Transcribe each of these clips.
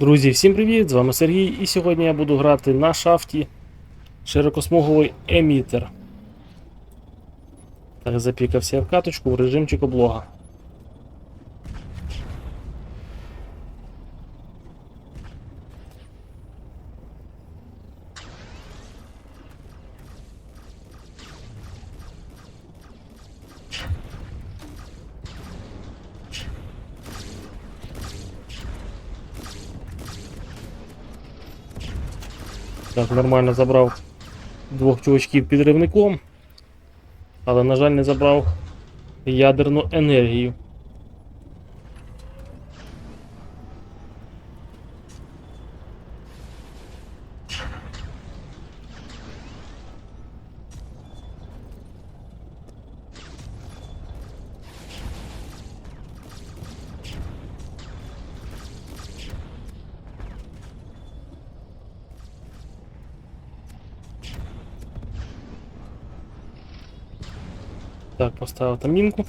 Друзі, всім привіт! З вами Сергій, і сьогодні я буду грати на шафті широкосмуговий емітер. Так, запікався в каточку в режимчик облога. Так, нормально забрав двох чувачків підривником, але, на жаль, не забрав ядерну енергію. Так, поставив там мінку.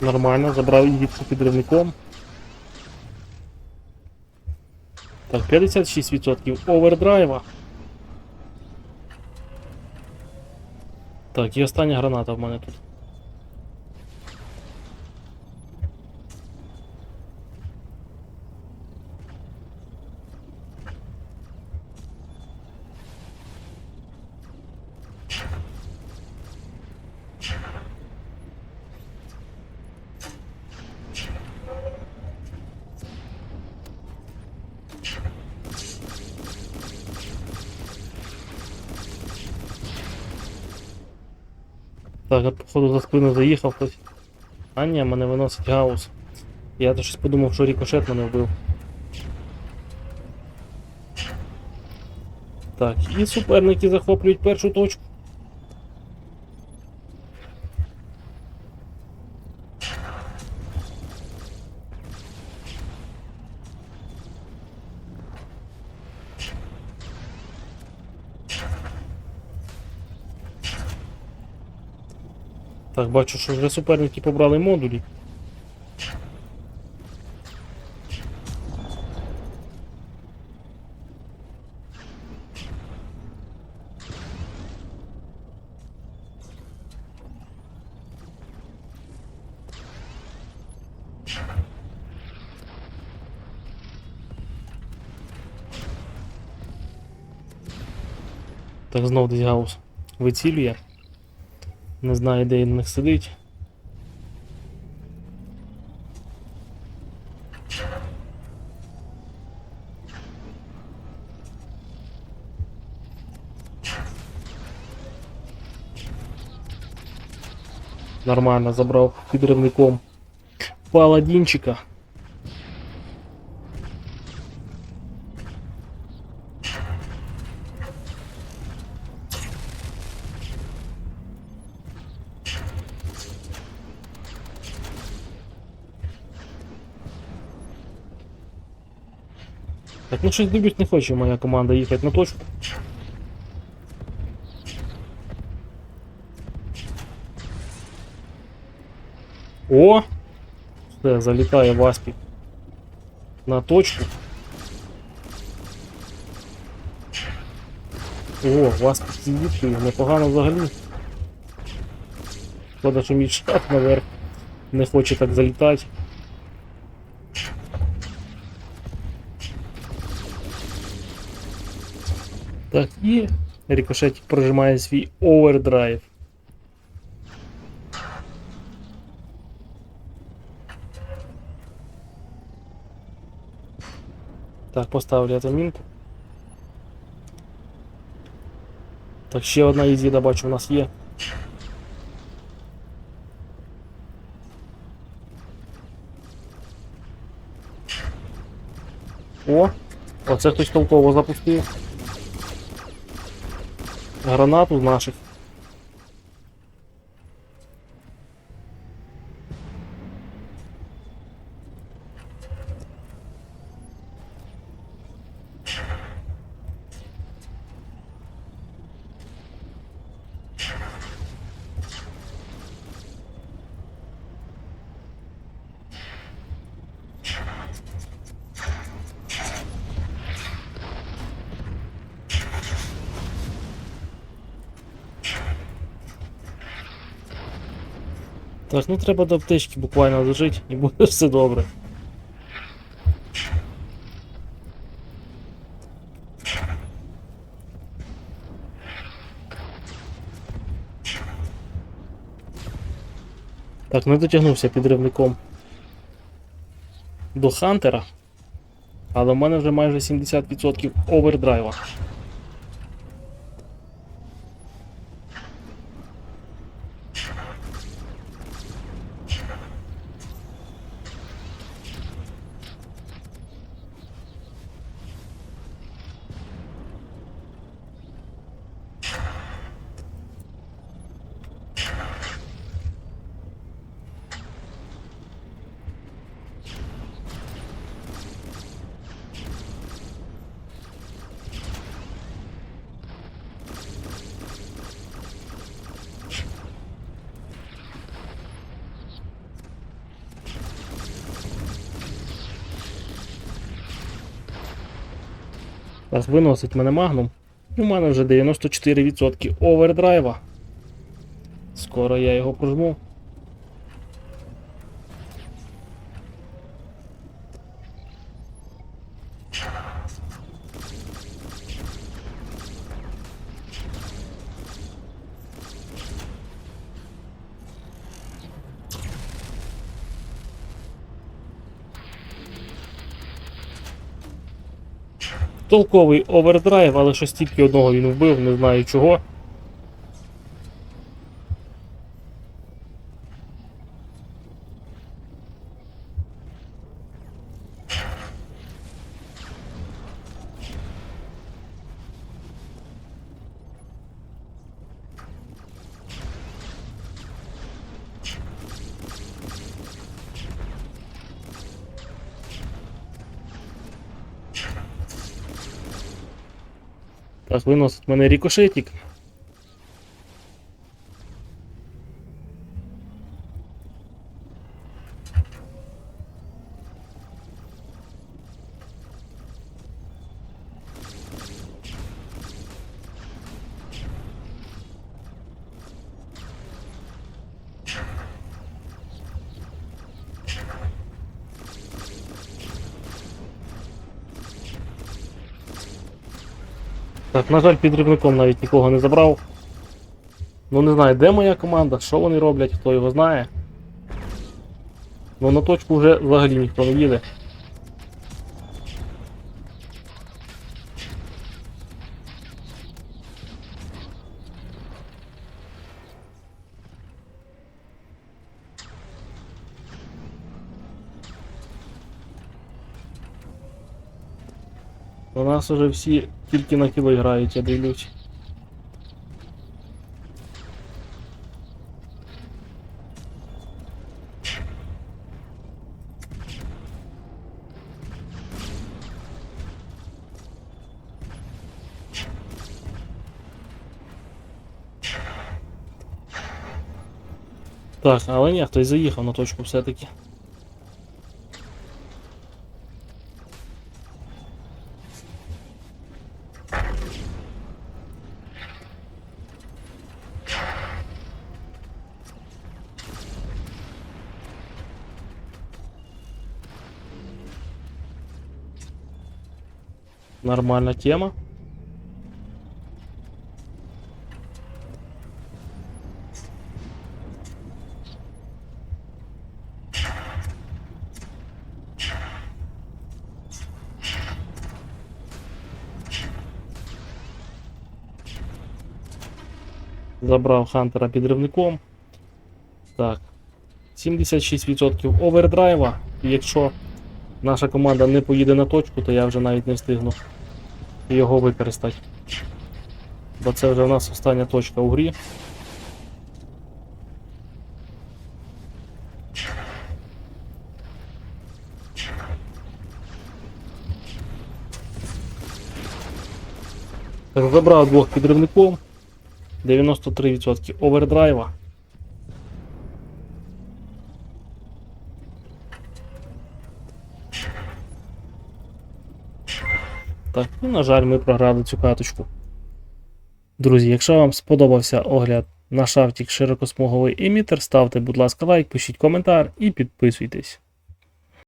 Нормально, забрав її підривником. Так, 56% овердрайва. Так, і остання граната в мене тут. Так, я походу за спину заїхав хтось. А ні, мене виносить гаус. Я то щось подумав, що рікошет мене вбив. Так, і суперники захоплюють першу точку. Так, бачу, що вже суперники побрали модулі. Так, знов десь гаус вицілює. Не знаю, де він них сидить. Нормально забрав підривником паладінчика. Так, ну щось дебют не хоче моя команда їхати на точку. О! Все, залітає Васпі на точку. О, Васпі звідки, непогано взагалі. Шкода, що мій шкаф наверх не хоче так залітати. Так, і рикошетик прожимає свій овердрайв. Так, поставлю эту мінку. Так, ще одна ізіда бачу у нас є. О! Оце хтось толково запустив. Гранату наших. Так, ну треба до аптечки буквально дожити і буде все добре. Так, не дотягнувся підривником до Хантера. Але в мене вже майже 70% овердрайва. Зараз виносить мене магнум. І в мене вже 94% овердрайва. Скоро я його прожму. Толковий овердрайв, але щось тільки одного він вбив, не знаю чого. Так, виносить мене рікошетик. Так, на жаль, підривником навіть нікого не забрав. Ну не знаю, де моя команда, що вони роблять, хто його знає. Ну на точку вже взагалі ніхто не їде. У нас уже всі тільки на кіло грають, я дивлюсь. Так, але ні, хтось заїхав на точку все-таки. Нормальна тема. Забрав Хантера підривником. Так. 76% овердрайва. Якщо наша команда не поїде на точку, то я вже навіть не встигну його використати. Бо це вже в нас остання точка у грі. Забрав двох підривником. 93% овердрайва. Так, ну, на жаль, ми програли цю каточку. Друзі, якщо вам сподобався огляд на шафтік широкосмуговий емітер. Ставте, будь ласка, лайк, пишіть коментар і підписуйтесь.